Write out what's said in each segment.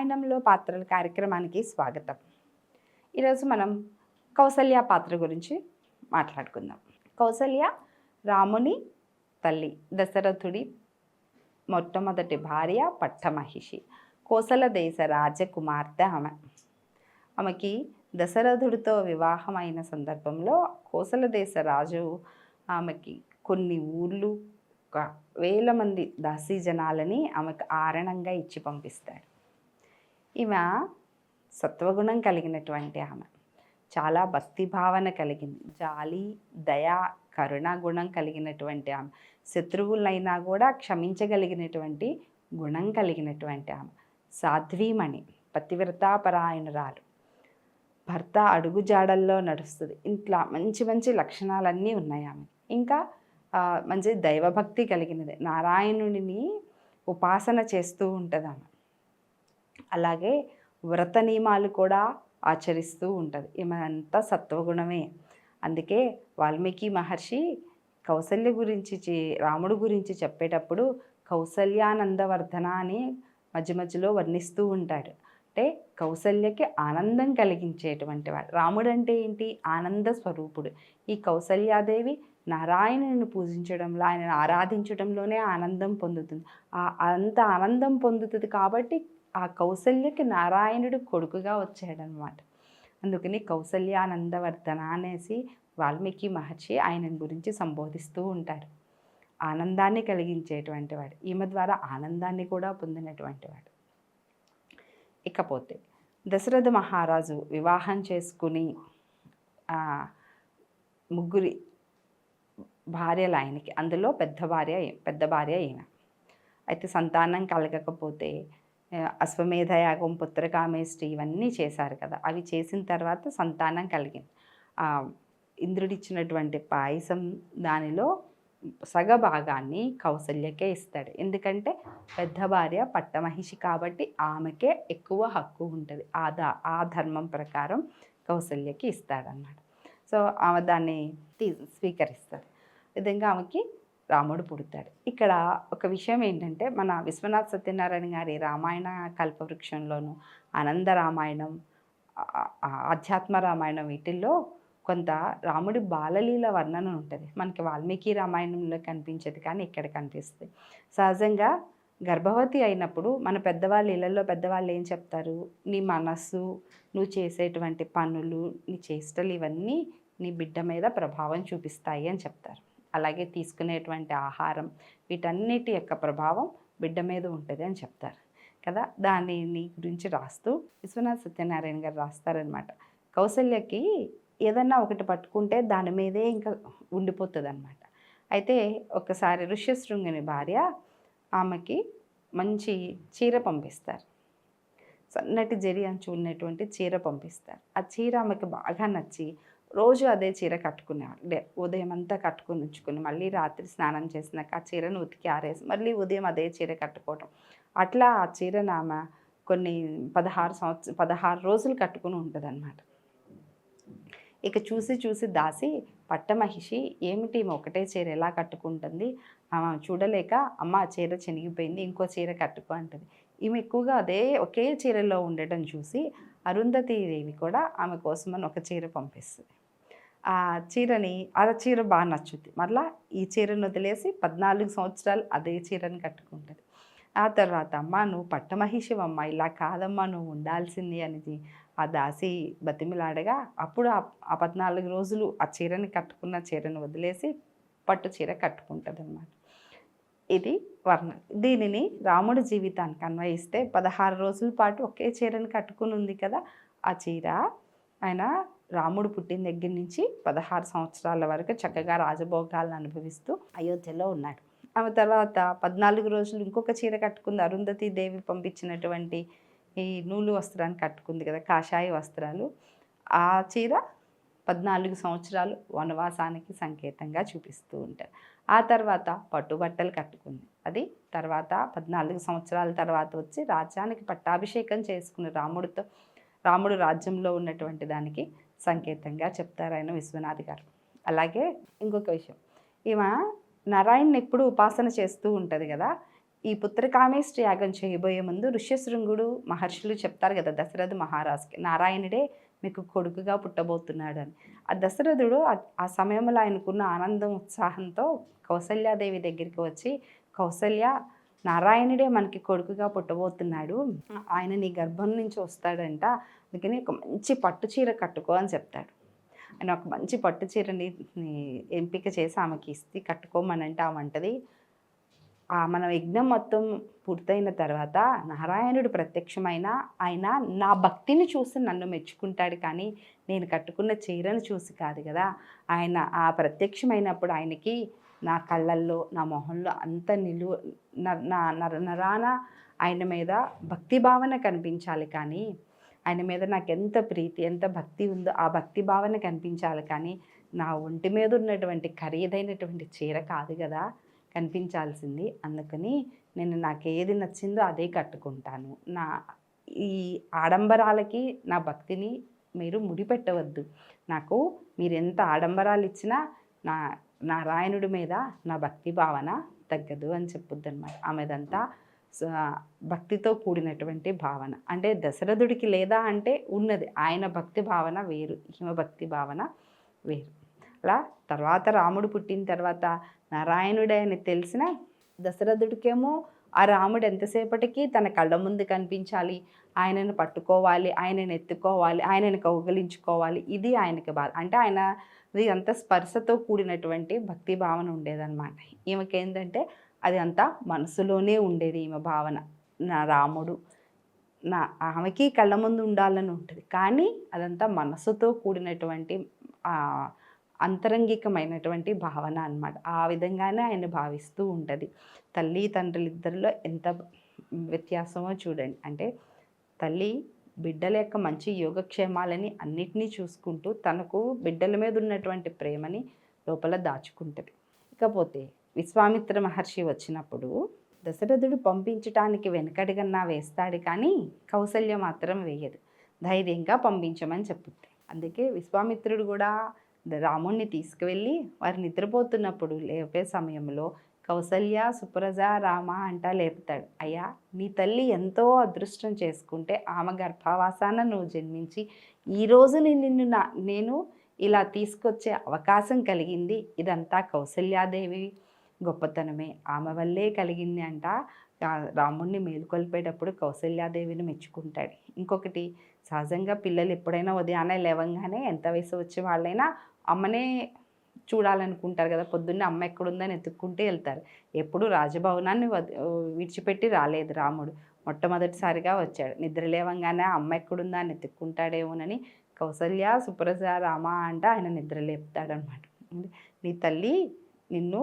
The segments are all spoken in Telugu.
రామాయణంలో పాత్రల కార్యక్రమానికి స్వాగతం. ఈరోజు మనం కౌసల్య పాత్ర గురించి మాట్లాడుకుందాం. కౌసల్య రాముని తల్లి దశరథుడి మొట్టమొదటి భార్య పట్టమహిషి కోసల దేశ రాజకుమార్తె ఆమె. ఆమెకి దశరథుడితో వివాహమైన సందర్భంలో కోసల దేశ రాజు ఆమెకి కొన్ని ఊర్లు ఒక వేల మంది దాసీ జనాలని ఆమెకు ఆరణంగా ఇచ్చి పంపిస్తాడు. ఈమె సత్వగుణం కలిగినటువంటి ఆమె. చాలా భక్తి భావన కలిగింది. జాలి దయా కరుణ గుణం కలిగినటువంటి ఆమె. శత్రువులైనా కూడా క్షమించగలిగినటువంటి గుణం కలిగినటువంటి ఆమె. సాధ్వీమణి పతివ్రతాపరాయణురాలు. భర్త అడుగుజాడల్లో నడుస్తుంది. ఇంట్లో మంచి మంచి లక్షణాలన్నీ ఉన్నాయి ఆమె. ఇంకా మంచి దైవభక్తి కలిగినది. నారాయణుడిని ఉపాసన చేస్తూ ఉంటుంది ఆమె. అలాగే వ్రత నియమాలు కూడా ఆచరిస్తూ ఉంటుంది. ఏమంతా సత్వగుణమే. అందుకే వాల్మీకి మహర్షి కౌసల్య గురించి చే- రాముడు గురించి చెప్పేటప్పుడు కౌసల్యానందవర్ధన అని మధ్య మధ్యలో వర్ణిస్తూ ఉంటారు. అంటే కౌసల్యకి ఆనందం కలిగించేటువంటి వాడు. రాముడు అంటే ఏంటి? ఆనంద స్వరూపుడు. ఈ కౌసల్యాదేవి నారాయణుని పూజించడంలో ఆయనను ఆరాధించడంలోనే ఆనందం పొందుతుంది. ఆ అంత ఆనందం పొందుతుంది కాబట్టి ఆ కౌసల్యకి నారాయణుడు కొడుకుగా వచ్చాడనమాట. అందుకని కౌసల్యానందవర్ధన అనేసి వాల్మీకి మహర్షి ఆయన గురించి సంబోధిస్తూ ఉంటారు. ఆనందాన్ని కలిగించేటువంటి వాడు ఈమె ద్వారా ఆనందాన్ని కూడా పొందినటువంటి వాడు. ఇకపోతే దశరథ మహారాజు వివాహం చేసుకుని ముగ్గురి భార్యలు ఆయనకి అందులో పెద్ద భార్య పెద్ద భార్య ఈయన. అయితే సంతానం కలగకపోతే అశ్వమేధయాగం పుత్రకామేష్టి ఇవన్నీ చేశారు కదా. అవి చేసిన తర్వాత సంతానం కలిగింది. ఆ, ఇంద్రుడిచ్చినటువంటి పాయసం దానిలో సగభాగాన్ని కౌసల్యకే ఇస్తాడు. ఎందుకంటే పెద్ద భార్య పట్టమహిషి కాబట్టి ఆమెకే ఎక్కువ హక్కు ఉంటుంది. ఆ దా ఆ ధర్మం ప్రకారం కౌసల్యకి ఇస్తాడన్నమాట. సో ఆమె దాన్ని తీ స్వీకరిస్తారు విధంగా ఆమెకి రాముడు పుడతాడు. ఇక్కడ ఒక విషయం ఏంటంటే మన విశ్వనాథ్ సత్యనారాయణ గారి రామాయణ కల్పవృక్షంలోను ఆనంద రామాయణం ఆధ్యాత్మ రామాయణం వీటిల్లో కొంత రాముడి బాలలీల వర్ణన ఉంటుంది. మనకి వాల్మీకి రామాయణంలో కనిపించదు కానీ ఇక్కడ కనిపిస్తుంది. సహజంగా గర్భవతి అయినప్పుడు మన పెద్దవాళ్ళు ఇళ్ళల్లో పెద్దవాళ్ళు ఏం చెప్తారు? నీ మనస్సు నువ్వు చేసేటువంటి పనులు నీ చేష్టలు ఇవన్నీ నీ బిడ్డ మీద ప్రభావం చూపిస్తాయి అని చెప్తారు. అలాగే తీసుకునేటువంటి ఆహారం వీటన్నిటి యొక్క ప్రభావం బిడ్డ మీద ఉంటుంది అని చెప్తారు. కదా? దానిని గురించి రాస్తూ విశ్వనాథ్ సత్యనారాయణ గారు రాస్తారనమాట కౌసల్యకి ఏదన్నా ఒకటి పట్టుకుంటే దాని మీదే ఇంకా ఉండిపోతుంది అనమాట అయితే ఒకసారి ఋష్యశృంగుని భార్య ఆమెకి మంచి చీర పంపిస్తారు. సన్నటి జరి అంచు ఉన్నటువంటి చీర పంపిస్తారు. ఆ చీర ఆమెకి బాగా నచ్చి రోజు అదే చీర కట్టుకునేవాడు ఉదయం అంతా కట్టుకుని ఉంచుకుని మళ్ళీ రాత్రి స్నానం చేసినాక ఆ చీరను ఉతికి ఆరేసి మళ్ళీ ఉదయం అదే చీర కట్టుకోవటం. అట్లా ఆ చీరనామ కొన్ని పదహారు సంవత్సరం పదహారు రోజులు కట్టుకుని ఉంటుంది ఇక చూసి చూసి దాసి పట్టమహిషి ఏమిటి ఒకటే చీర ఎలా కట్టుకుంటుంది? ఆమె చూడలేక అమ్మ ఆ చీర చినిగిపోయింది ఇంకో చీర కట్టుకో అంటుంది. ఈమె ఎక్కువగా అదే ఒకే చీరలో ఉండటం చూసి అరుంధతి దేవి కూడా ఆమె కోసమని ఒక చీర పంపిస్తుంది. ఆ చీరని ఆ చీర బాగా నచ్చుద్ది. మళ్ళీ ఈ చీరను వదిలేసి పద్నాలుగు సంవత్సరాలు అదే చీరని కట్టుకుంటుంది. ఆ తర్వాత అమ్మ నువ్వు పట్టమహిషివమ్మ ఇలా కాదమ్మా నువ్వు ఉండాల్సింది అనేది ఆ దాసి బతిమిలాడగా అప్పుడు ఆ పద్నాలుగు రోజులు ఆ చీరని కట్టుకున్న చీరను వదిలేసి పట్టు చీర కట్టుకుంటుంది అన్నమాట ఇది వర్ణం దీనిని రాముడి జీవితానికి అన్వయిస్తే పదహారు రోజుల పాటు ఒకే చీరని కట్టుకుని ఉంది కదా ఆ చీర. ఆయన రాముడు పుట్టిన దగ్గర నుంచి పదహారు సంవత్సరాల వరకు చక్కగా రాజభోగాలను అనుభవిస్తూ అయోధ్యలో ఉన్నాడు. ఆమె తర్వాత పద్నాలుగు రోజులు ఇంకొక చీర కట్టుకుంది. అరుంధతి దేవి పంపించినటువంటి ఈ నూలు వస్త్రాన్ని కట్టుకుంది కదా కాషాయ వస్త్రాలు. ఆ చీర పద్నాలుగు సంవత్సరాలు వనవాసానికి సంకేతంగా చూపిస్తూ ఉంటారు. ఆ తర్వాత పట్టుబట్టలు కట్టుకుంది. అది తర్వాత పద్నాలుగు సంవత్సరాల తర్వాత వచ్చి రాజ్యానికి పట్టాభిషేకం చేసుకుని రాముడితో రాముడు రాజ్యంలో ఉన్నటువంటి దానికి సంకేతంగా చెప్తారు ఆయన విశ్వనాథ్ గారు. అలాగే ఇంకొక విషయం. ఈమె నారాయణ్ ఎప్పుడు ఉపాసన చేస్తూ ఉంటుంది కదా. ఈ పుత్రకామేష్ యాగం చేయబోయే ముందు ఋష్యశృంగుడు మహర్షులు చెప్తారు కదా దశరథ మహారాజుకి నారాయణుడే మీకు కొడుకుగా పుట్టబోతున్నాడు అని ఆ దశరథుడు ఆ- ఆ సమయంలో ఆయనకున్న ఆనందం ఉత్సాహంతో కౌసల్యాదేవి దగ్గరికి వచ్చి కౌసల్య నారాయణుడే మనకి కొడుకుగా పుట్టబోతున్నాడు. ఆయన నీ గర్భం నుంచి వస్తాడంట. అందుకని ఒక మంచి పట్టు చీర కట్టుకో అని చెప్తాడు. ఆయన ఒక మంచి పట్టు చీరని ఎంపిక చేసి ఆమెకి ఇస్తే కట్టుకోమనంటే ఆమె అంటది. ఆ మన యజ్ఞం మొత్తం పూర్తయిన తర్వాత నారాయణుడు ప్రత్యక్షమైన ఆయన నా భక్తిని చూసి నన్ను మెచ్చుకుంటాడు కానీ నేను కట్టుకున్న చీరను చూసి కాదు కదా. ఆయన ఆ ప్రత్యక్షమైనప్పుడు ఆయనకి నా కళ్ళల్లో నా మొహంలో అంత నిలువ నరాన ఆయన మీద భక్తి భావన కనిపించాలి కానీ ఆయన మీద నాకు ఎంత ప్రీతి ఎంత భక్తి ఉందో ఆ భక్తి భావన కనిపించాలి కానీ నా ఒంటి మీద ఉన్నటువంటి ఖరీదైనటువంటి చీర కాదు కదా కనిపించాల్సింది. అందుకని నేను నాకు ఏది నచ్చిందో అదే కట్టుకుంటాను. నా ఈ ఆడంబరాలకి నా భక్తిని మీరు ముడిపెట్టవద్దు. నాకు మీరు ఎంత ఆడంబరాలు ఇచ్చినా నా నారాయణుడి మీద నా భక్తి భావన తగ్గదు అని చెప్పొద్దు అనమాట ఆమెదంతా భక్తితో కూడినటువంటి భావన. అంటే దశరథుడికి లేదా అంటే ఉన్నది. ఆయన భక్తి భావన వేరు. ఈమె భక్తి భావన వేరు. అలా తర్వాత రాముడు పుట్టిన తర్వాత నారాయణుడే అని తెలిసిన దశరథుడికేమో ఆ రాముడు ఎంతసేపటికి తన కళ్ళ ముందు కనిపించాలి ఆయనను పట్టుకోవాలి ఆయనను ఎత్తుకోవాలి ఆయనను కౌగలించుకోవాలి. ఇది ఆయనకి బాధ. అంటే ఆయన ఇది అంత స్పర్శతో కూడినటువంటి భక్తి భావన ఉండేదన్నమాట. ఈమెకేంటంటే అది అంతా మనసులోనే ఉండేది ఈమె భావన. నా రాముడు నా ఆమెకి కళ్ళ ముందు ఉండాలని ఉంటుంది. కానీ అదంతా మనసుతో కూడినటువంటి అంతరంగికమైనటువంటి భావన అన్నమాట. ఆ విధంగానే ఆయన భావిస్తూ ఉంటుంది. తల్లి తండ్రులు ఇద్దరిలో ఎంత వ్యత్యాసమో చూడండి. అంటే తల్లి బిడ్డల యొక్క మంచి యోగక్షేమాలని అన్నిటినీ చూసుకుంటూ తనకు బిడ్డల మీద ఉన్నటువంటి ప్రేమని లోపల దాచుకుంటుంది. ఇకపోతే విశ్వామిత్ర మహర్షి వచ్చినప్పుడు దశరథుడు పంపించటానికి వెనకడిగన్నా వేస్తాడు కానీ కౌసల్య మాత్రం వేయదు. ధైర్యంగా పంపించమని చెప్పుద్ది అందుకే విశ్వామిత్రుడు కూడా రాముణ్ణి తీసుకువెళ్ళి వారు నిద్రపోతున్నప్పుడు లేపే సమయంలో కౌసల్య సుప్రజ రామ అంటా లేపుతాడు. అయ్యా నీ తల్లి ఎంతో అదృష్టం చేసుకుంటే ఆమె గర్భావాసాన నువ్వు జన్మించి ఈరోజు నిన్ను నా నేను ఇలా తీసుకొచ్చే అవకాశం కలిగింది. ఇదంతా కౌసల్యాదేవి గొప్పతనమే. ఆమె వల్లే కలిగింది అంట. రాముణ్ణి మేలుకొల్పేటప్పుడు కౌసల్యాదేవిని మెచ్చుకుంటాడు. ఇంకొకటి సహజంగా పిల్లలు ఎప్పుడైనా ఉదయాన్నే లేవంగానే ఎంత వయసు వచ్చే వాళ్ళైనా అమ్మనే చూడాలనుకుంటారు కదా పొద్దున్నే అమ్మ ఎక్కడుందని ఎత్తుక్కుంటే వెళ్తారు. ఎప్పుడు రాజభవనాన్ని విడిచిపెట్టి రాలేదు రాముడు. మొట్టమొదటిసారిగా వచ్చాడు. నిద్ర లేవంగానే అమ్మ ఎక్కడుందా అని ఎత్తుక్కుంటాడేమోనని కౌసల్య సుప్రజ రామ అంటే ఆయన నిద్ర లేపుతాడనమాట నీ తల్లి నిన్ను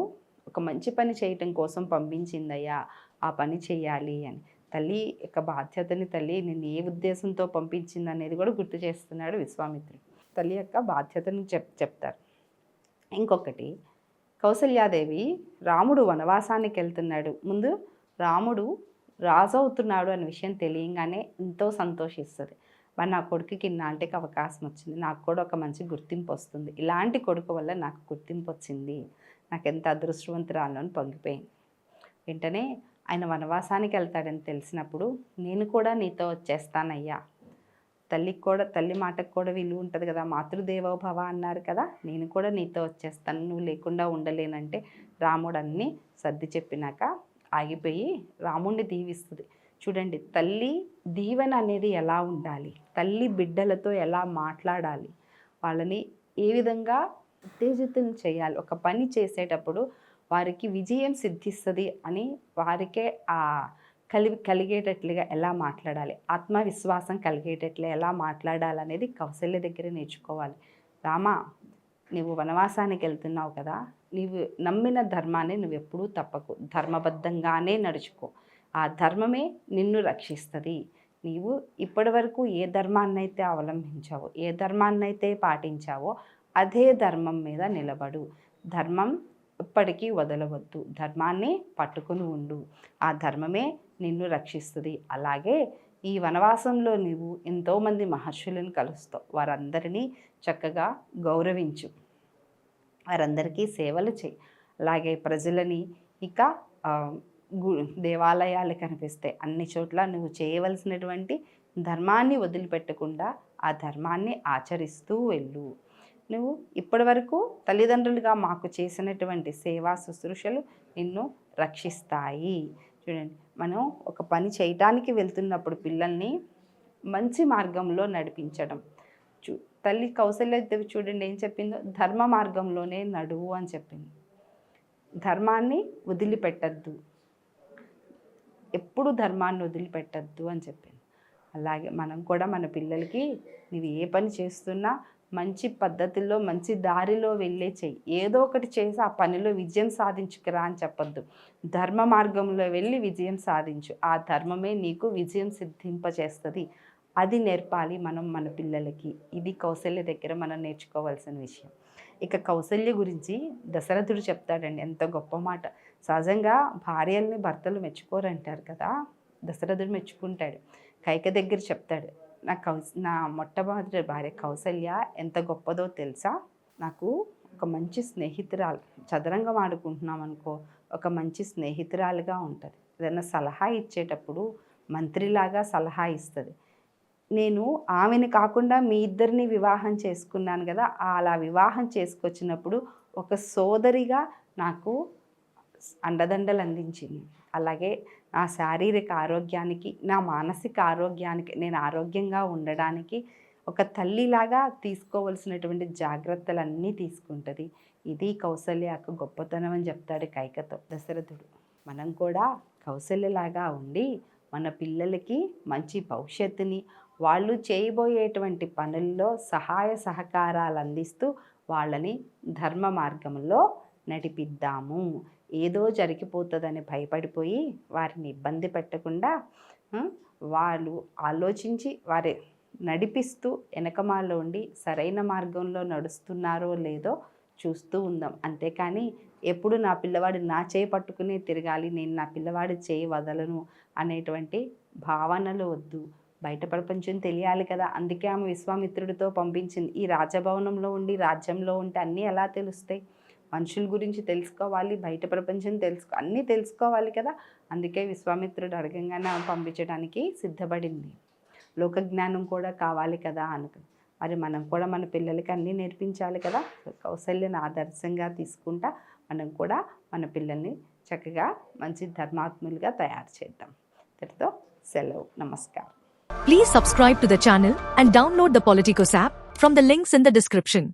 ఒక మంచి పని చేయటం కోసం పంపించిందయ్యా ఆ పని చేయాలి అని. తల్లి యొక్క బాధ్యతని తల్లి నిన్ను ఏ ఉద్దేశంతో పంపించింది అనేది కూడా గుర్తు చేస్తున్నాడు విశ్వామిత్రుడు. తల్లి యొక్క బాధ్యతను చెప్ చెప్తారు. ఇంకొకటి కౌసల్యాదేవి రాముడు వనవాసానికి వెళ్తున్నాడు. ముందు రాముడు రాజు అవుతున్నాడు అనే విషయం తెలియంగానే ఎంతో సంతోషిస్తుంది. మరి నా కొడుకుకి ఇన్నాంటికి అవకాశం వచ్చింది. నాకు కూడా ఒక మంచి గుర్తింపు వస్తుంది. ఇలాంటి కొడుకు వల్ల నాకు గుర్తింపు వచ్చింది. నాకు ఎంత అదృష్టవంతురాలను పొంగిపోయింది వెంటనే ఆయన వనవాసానికి వెళ్తాడని తెలిసినప్పుడు నేను కూడా నీతో వచ్చేస్తానయ్యా. తల్లికి కూడా తల్లి మాటకు కూడా విలువ ఉంటుంది కదా. మాతృదేవోభవ అన్నారు కదా. నేను కూడా నీతో వచ్చేస్తాను. నువ్వు లేకుండా ఉండలేనంటే రాముడు అన్నీ సర్ది చెప్పినాక ఆగిపోయి రాముడిని దీవిస్తుంది. చూడండి తల్లి దీవెన అనేది ఎలా ఉండాలి? తల్లి బిడ్డలతో ఎలా మాట్లాడాలి? వాళ్ళని ఏ విధంగా ఉత్తేజితం చేయాలి? ఒక పని చేసేటప్పుడు వారికి విజయం సిద్ధిస్తుంది అని వారికే ఆ కలిగి కలిగేటట్లుగా ఎలా మాట్లాడాలి? ఆత్మవిశ్వాసం కలిగేటట్లు ఎలా మాట్లాడాలనేది కౌశల్య దగ్గర నేర్చుకోవాలి. రామా నువ్వు వనవాసానికి వెళ్తున్నావు కదా? నీవు నమ్మిన ధర్మాన్ని నువ్వు ఎప్పుడూ తప్పకు. ధర్మబద్ధంగానే నడుచుకో. ఆ ధర్మమే నిన్ను రక్షిస్తుంది. నీవు ఇప్పటివరకు ఏ ధర్మాన్నైతే అవలంబించావో ఏ ధర్మాన్నైతే పాటించావో అదే ధర్మం మీద నిలబడు. ధర్మం ఎప్పటికీ వదలవద్దు. ధర్మాన్ని పట్టుకుని ఉండు. ఆ ధర్మమే నిన్ను రక్షిస్తుంది. అలాగే ఈ వనవాసంలో నీవు ఎంతోమంది మహర్షులను కలుస్తావు. వారందరినీ చక్కగా గౌరవించు. వారందరికీ సేవలు చేయి. అలాగే ప్రజలని ఇక గు దేవాలయాలు కనిపిస్తాయి. అన్ని చోట్ల నువ్వు చేయవలసినటువంటి ధర్మాన్ని వదిలిపెట్టకుండా ఆ ధర్మాన్ని ఆచరిస్తూ వెళ్ళు. నువ్వు ఇప్పటివరకు తల్లిదండ్రులుగా మాకు చేసినటువంటి సేవా శుశ్రూషలు నిన్ను రక్షిస్తాయి. చూడండి మనం ఒక పని చేయటానికి వెళ్తున్నప్పుడు పిల్లల్ని మంచి మార్గంలో నడిపించడం. చూ తల్లి కౌశల్య చూడండి ఏం చెప్పిందో? ధర్మ మార్గంలోనే నడువు అని చెప్పింది. ధర్మాన్ని వదిలిపెట్టద్దు. ఎప్పుడు ధర్మాన్ని వదిలిపెట్టద్దు అని చెప్పింది. అలాగే మనం కూడా మన పిల్లలకి నువ్వు ఏ పని చేస్తున్నా మంచి పద్ధతిలో మంచి దారిలో వెళ్ళే చెయ్యి ఏదో ఒకటి చేసి ఆ పనిలో విజయం సాధించుకురా అని చెప్పొద్దు. ధర్మ మార్గంలో వెళ్ళి విజయం సాధించు. ఆ ధర్మమే నీకు విజయం సిద్ధింపచేస్తుంది. అది నేర్పాలి మనం మన పిల్లలకి. ఇది కౌశల్య దగ్గర మనం నేర్చుకోవాల్సిన విషయం. ఇక కౌశల్య గురించి దశరథుడు చెప్తాడండి. ఎంత గొప్ప మాట. సహజంగా భార్యల్ని భర్తలు మెచ్చుకోరంటారు కదా. దశరథుడు మెచ్చుకుంటాడు. కైక దగ్గర చెప్తాడు. నా కౌస్ నా మొట్టమొదటి భార్య కౌసల్య ఎంత గొప్పదో తెలుసా? నాకు ఒక మంచి స్నేహితురాలు చదరంగం ఆడుకుంటున్నాం అనుకో ఒక మంచి స్నేహితురాలుగా ఉంటుంది. ఏదైనా సలహా ఇచ్చేటప్పుడు మంత్రిలాగా సలహా ఇస్తుంది. నేను ఆమెను కాకుండా మీ ఇద్దరిని వివాహం చేసుకున్నాను కదా అలా వివాహం చేసుకొచ్చినప్పుడు ఒక సోదరిగా నాకు అండదండలు అందించింది అలాగే నా శారీరక ఆరోగ్యానికి నా మానసిక ఆరోగ్యానికి నేను ఆరోగ్యంగా ఉండడానికి ఒక తల్లిలాగా తీసుకోవలసినటువంటి జాగ్రత్తలన్నీ తీసుకుంటుంది. ఇది కౌసల్యకు గొప్పతనం అని చెప్తాడు కైకతో దశరథుడు. మనం కూడా కౌసల్యలాగా ఉండి మన పిల్లలకి మంచి భవిష్యత్తుని వాళ్ళు చేయబోయేటువంటి పనుల్లో సహాయ సహకారాలు అందిస్తూ వాళ్ళని ధర్మ మార్గంలో నడిపిద్దాము. ఏదో జరిగిపోతుందని భయపడిపోయి వారిని ఇబ్బంది పెట్టకుండా వాళ్ళు ఆలోచించి వారి నడిపిస్తూ వెనకమాలో ఉండి సరైన మార్గంలో నడుస్తున్నారో లేదో చూస్తూ ఉందాం. అంతేకాని ఎప్పుడు నా పిల్లవాడు నా చేయి పట్టుకుని తిరగాలి నేను నా పిల్లవాడు చేయి వదలను అనేటువంటి భావనలు వద్దు. బయట ప్రపంచం తెలియాలి కదా. అందుకే ఆమె విశ్వామిత్రుడితో పంపించింది. ఈ రాజభవనంలో ఉండి రాజ్యంలో ఉంటే అన్నీ ఎలా తెలుస్తాయి? మనుషుల గురించి తెలుసుకోవాలి బయట ప్రపంచం తెలుసుకో అన్నీ తెలుసుకోవాలి కదా. అందుకే విశ్వామిత్రుడు అడగంగానే పంపించడానికి సిద్ధపడింది. లోక జ్ఞానం కూడా కావాలి కదా అనుకుంది మరి మనం కూడా మన పిల్లలకి అన్నీ నేర్పించాలి కదా. కౌశల్యను ఆదర్శంగా తీసుకుంటా మనం కూడా మన పిల్లల్ని చక్కగా మంచి ధర్మాత్ములుగా తయారు చేద్దాం. ఇంతటితో సెలవు. నమస్కారం. Please subscribe to the channel and download the Politikos app from the links in the description